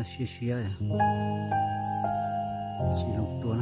นะเชียเชียชีลงตัว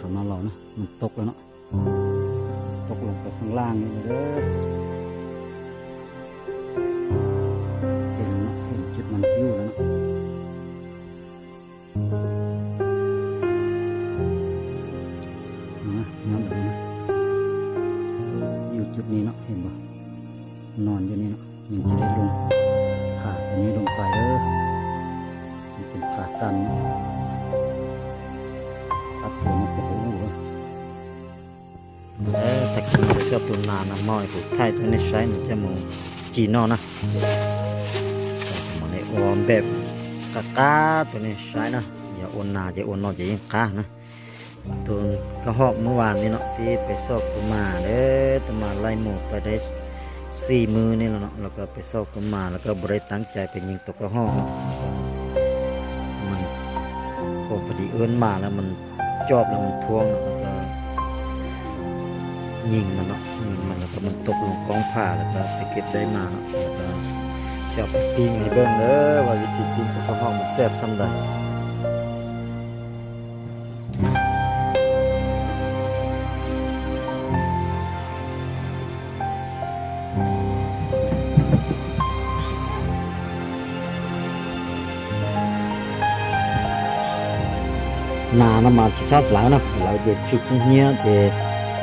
สำนักเรานะมันตกแล้วเนาะตกลงไปข้างล่างนี่เลยเห็นเนาะเห็นจุดมันพิ้วแล้วเนาะนะย้อนไปนะอยู่จุดนี้เนาะเห็นปะนอนอยู่นี่เนาะมันจะได้ลงผ่าอันนี้ลงไปเออมันเป็นผ่าสั้นเนาะ แล้วตะกี้เรตุนนานะมอยผูกไทยตัวนี้ใช้มันจะมงจีนอนะมันในออมแบบกะกาตัวนี้ใช้นะอย่าโอนนาจะโอนนอจะยิ่งกานะตัวกระหอบเมื่อวานนี่เนาะที่ไปซอกตุมาเด้อตุมาไล่หมูไปได้สี่มือนี่แล้วเนาะแล้วก็ไปซอกตุมาแล้วก็บริตั้งใจไปยิงตกกระหอบมันพอพอดีเอื้อนมาแล้วมัน จอบแล้วมันทวงแล้วก็ยิงมันเนาะยิงมันแล้วก็มันตกลงกองผ้าแล้วก็ไปเก็บได้มาเนาะแล้วก็จะเอาไปปิ้งให้เบิ่งเด้อว่าวิธีปิ้งของข้าวหองมันแซ่บซ้ำใด นา nó mà chỉ sát lá nè là về chụp nhia về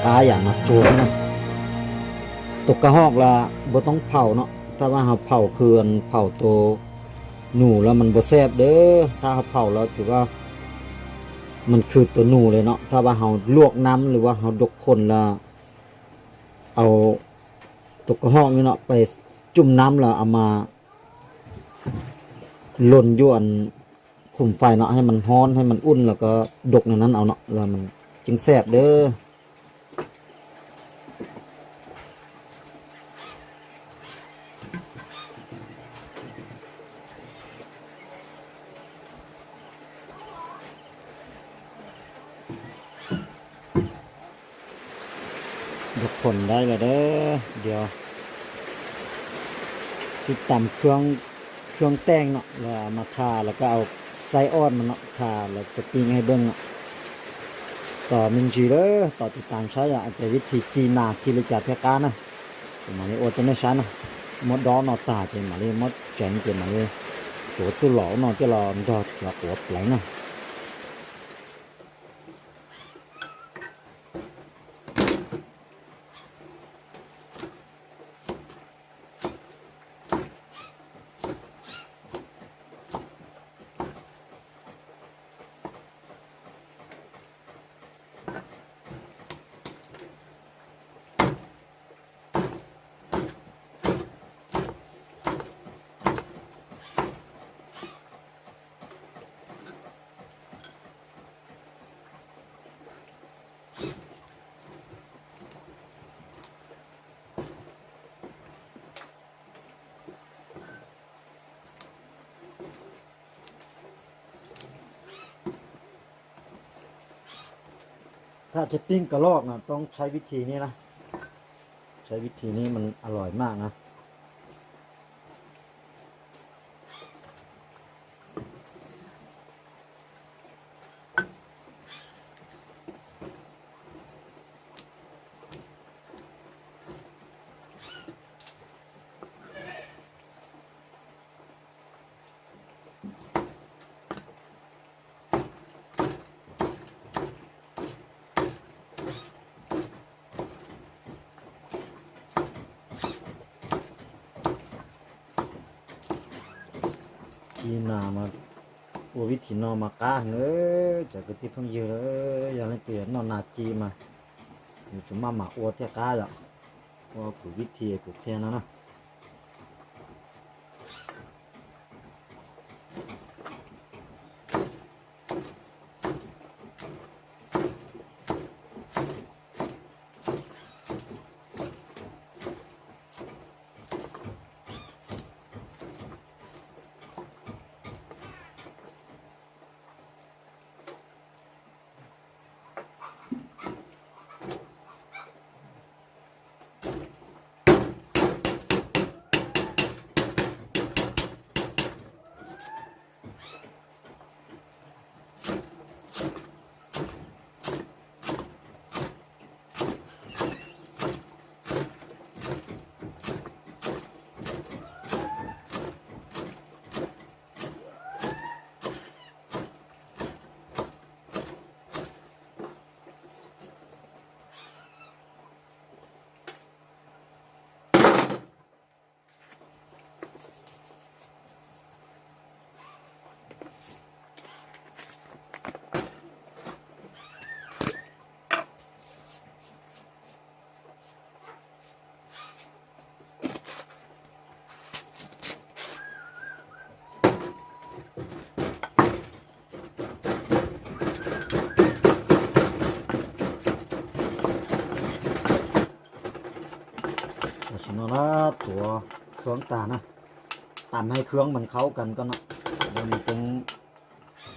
ปลาอย่างมาโจรนะตกกระหอกละบ่ต้องเผาเนาะถ้าว่าเราเผาคืออันเผาโตหนูแล้วมันบ่แซ่บเด้อถ้าเราเผาแล้วถือว่า มันคือตัวหนูเลยเนาะถ้าว่าเราลวกน้ำหรือว่าเราดกคนละเอาตกกระหอกนี่เนาะไปจุ่มน้ำแล้วเอามาหล่นอยวน คุมไฟเนาะให้มันร้อนให้มันอุ่นแล้วก็ดกในนั้นเอาเนาะแล้วมันจึงแซ่บเด้อยกผลได้เลยเด้อเดี๋ยวสิตำเครื่องเครื่องแต่งเนาะแล้วมาทาแล้วก็เอา ไซออนมันเนาะทาแล้วจะปีงให้เบิ้งเนาะต่อมินจีเด้อต่อติดตามใช้อะแต่วิธีจีนาจีริจาเทกานะประมาณนี้โอจะไม่ใช้นะมดดอนอตาเจมาเลยมดแจงเจมาเลยตัวจุหล่อเนาะจะรอดอดหล้วหัวแปลงเนาะ ถ้าจะปิ้งกระลอกนะต้องใช้วิธีนี้นะ ใช้วิธีนี้มันอร่อยมากนะ ทีนามาอวิธีนอมากาเนอจากกติเพิ่งเยอะเลยอย่างไรเตียนอนนาจีมาอยู่ชุมมาหมาอวดเทียกาอะว่ากูวิธีกูเทียนนะนะ ตัวเครื่องตานะตามให้เครื่องมันเข้ากันก็นะมันตรง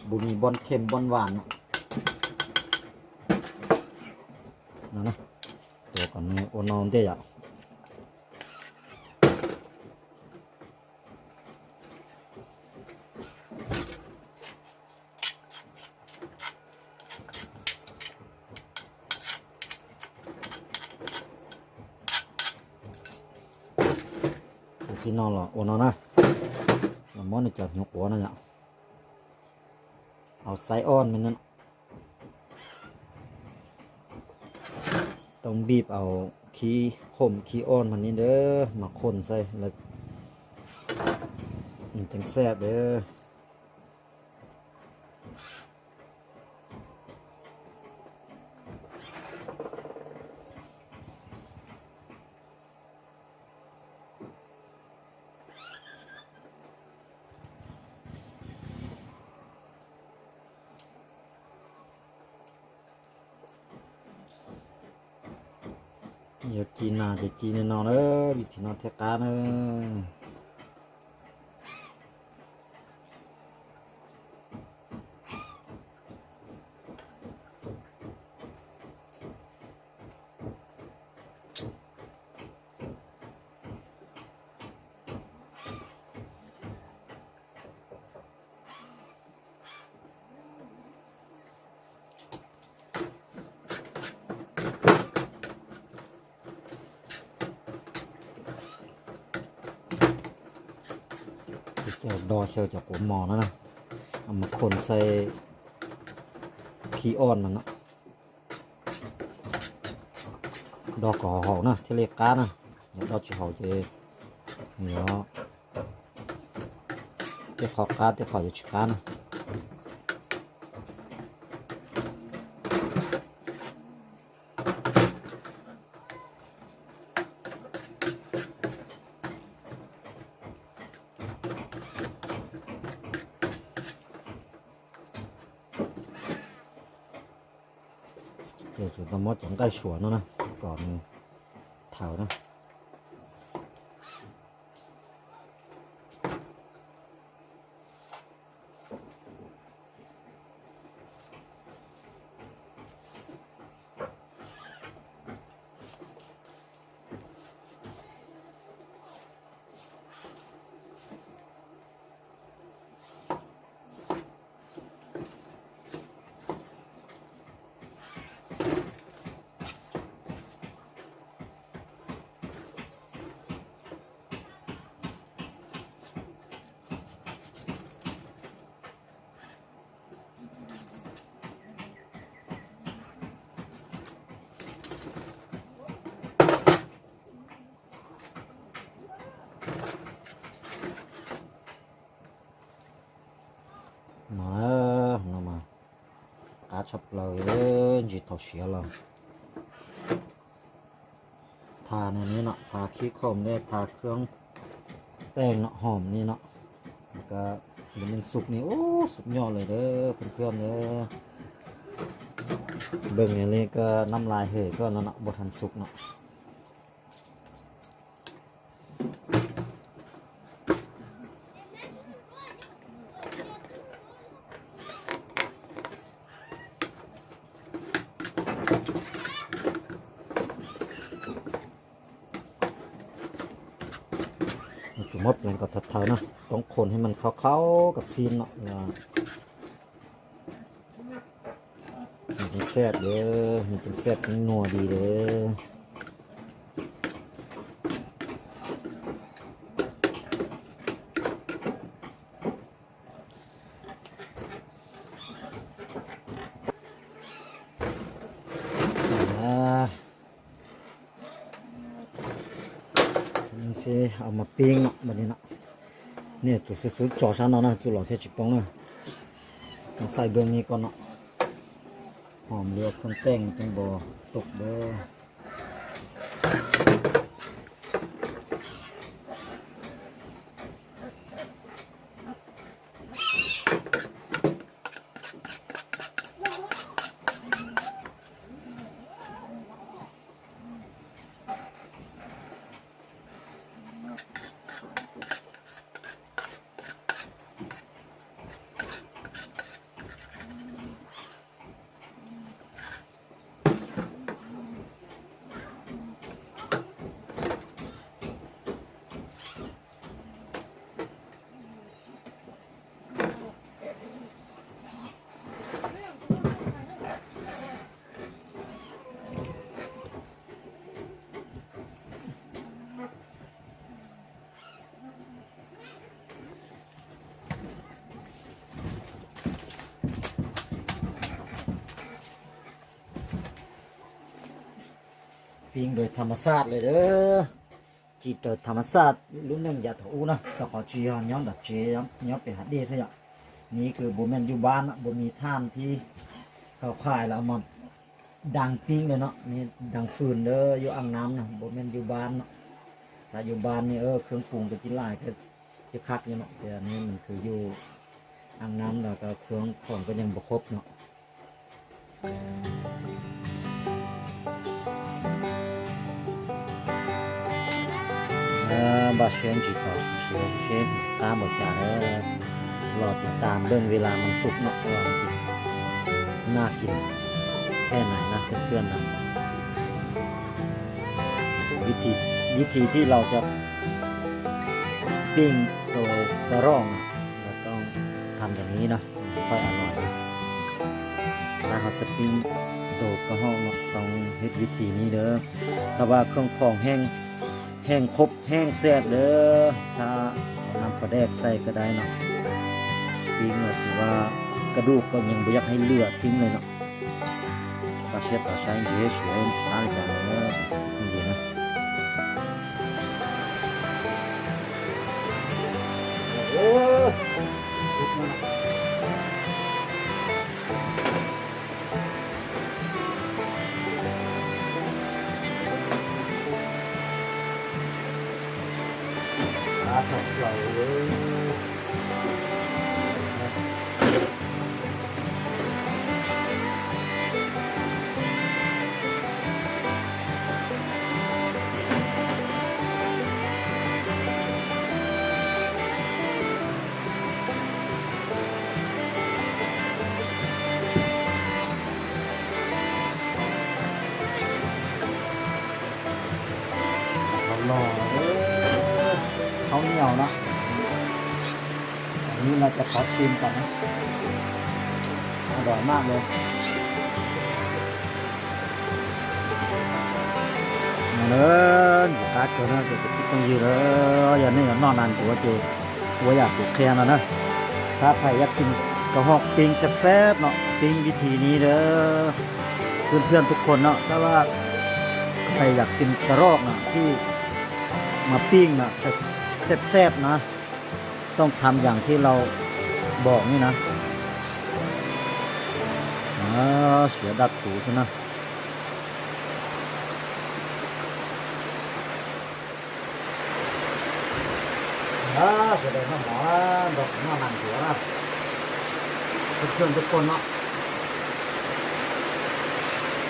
บุมีบอลเค็มบอลหวานนาะนั่นนะตัวกันนี้โอนอนเตี้ยอะ หรอโอนอนะมันมอนจะหยกหัวนั่นะเอาไซออนมันนั่นต้องบีบเอาขี้ข่มขี้อ้อนมันนี่เด้อมาคนใส่แล้วมันจังแซ่บเด้อ เดี๋ยวจีนนาจะจีนนอนเออ วิธีน อนเทกาเนอะเจ้าดอเชลจากหัวหมอนั่นนะเอามาคนใส่ขี้อ้อนมันนะดอกกอหอนะที่เรียกกานะเดี๋ยวดอกจีหอจะเดี๋ยวเดี๋ยวขอกาเดี๋ยวขอจะชิกานะ เดี๋ยวจุดน้ำมดจังได้สวนแล้วนะก่อนเถานะ กาชับเลยเอ้ยจีเท่าเสียเลยทาในนี้เนาะทาขี้คมได้ทาเครื่องแต่งเนาะหอมนี่เนาะแล้วก็มันสุกนี่โอ้สุกยอดเลยเด้อเพื่อนๆเด้อเบิ่งอย่างนี้ก็น้ำลายเหยก็แล้วเนาะบทันสุกเนาะ จุ มดมันก็ทัดเทานะต้องคนให้มันเข้าๆกับซีนเนาะนะมันเป็นแซ่บเด้อมันเป็นแซ่บนนัวดีเด้อา นี่ สิเอามาปิ้งเนาะบัดนี้เนาะเนี่ยจุดสุดๆจ่อชันเนาะนะจุดหล่อเทจิปองเนาะต้องใส่เบื้องนี้ก่อนเนาะหอมเรียวเครื่องแต่งจังบ่ตกเด้อ ปิ้งโดยธรรมชาติเลยเด้อจีโดยธรรมชาติรุ่นหนึ่งอย่าถูนะต้องขอชี้ย้อนย้อนดับเจียมย้อนไปหัดดีซะอย่างนี่คือบ่แมนอยู่บ้านนะบ่มีท่านที่เขาขายแล้วเอามาดังปิ้งเลยเนาะนี่ดังฟืนเด้ออยู่อ่างน้ำนะบ่แมนอยู่บ้านเนาะถ้าอยู่บ้านนี่เออเครื่องปรุงก็จิหลายก็จะคักอยู่เนาะแต่อันนี้มันคืออยู่อ่างน้ำแล้วก็เครื่องของก็ยังบ่ครบเนาะ บาเชนจีต่อเชนเชนตามหมดอย่างเลยรอติดตามเบื้องเวลามันสุกเนาะว่ามันจะน่ากินแค่ไหนนะเพื่อนๆนะวิธีวิธีที่เราจะปิ้งตัวกระร่องนะเราต้องทำอย่างนี้นะค่อยอร่อยนะถ้าเราจะปิ้งตัวกระห้องต้องเฮ็ดวิธีนี้เด้อถ้าว่าเครื่องของแห้ง ห้งครบแห้งแซ่บเด้อถ้าเอาน้ำปลาแดกใส่ก็ได้เนาะทิ้งเนาะถือว่ากระดูกก็ยังไม่อยากให้เลือดทิ้งเลยเนาะปลาเชฟปลาใช้เยอะเฉยสถานการณ์ จะขอชิมก่อนนะ อร่อยมากเลยมาเลยสตาร์ทก่อนะเดี๋ยวจะพิจารณาเลยอย่านี่อย่านอนนานตัวเจตัวอยากปลูกแคนแล้วนะถ้าใครอยากกินกระหอกปิ้งแซ่บๆเนาะปิ้งวิธีนี้เด้อเพื่อนๆทุกคนเนาะถ้าว่าใครอยากกินกระรอกเนาะที่มาปิ้งเนาะแซ่บๆนะ ต้องทำอย่างที่เราบอกนี่นะอ่าเสียดัดถูซะนะอ่าแสดงว่าหมอดอกหน้าหนังหัวนะทุกคนทุกคนเนาะ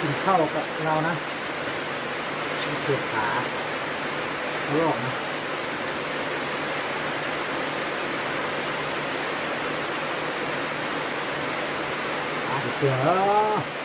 กินข้าวกับเรานะเจ็บขาเขาลอกนะ 자.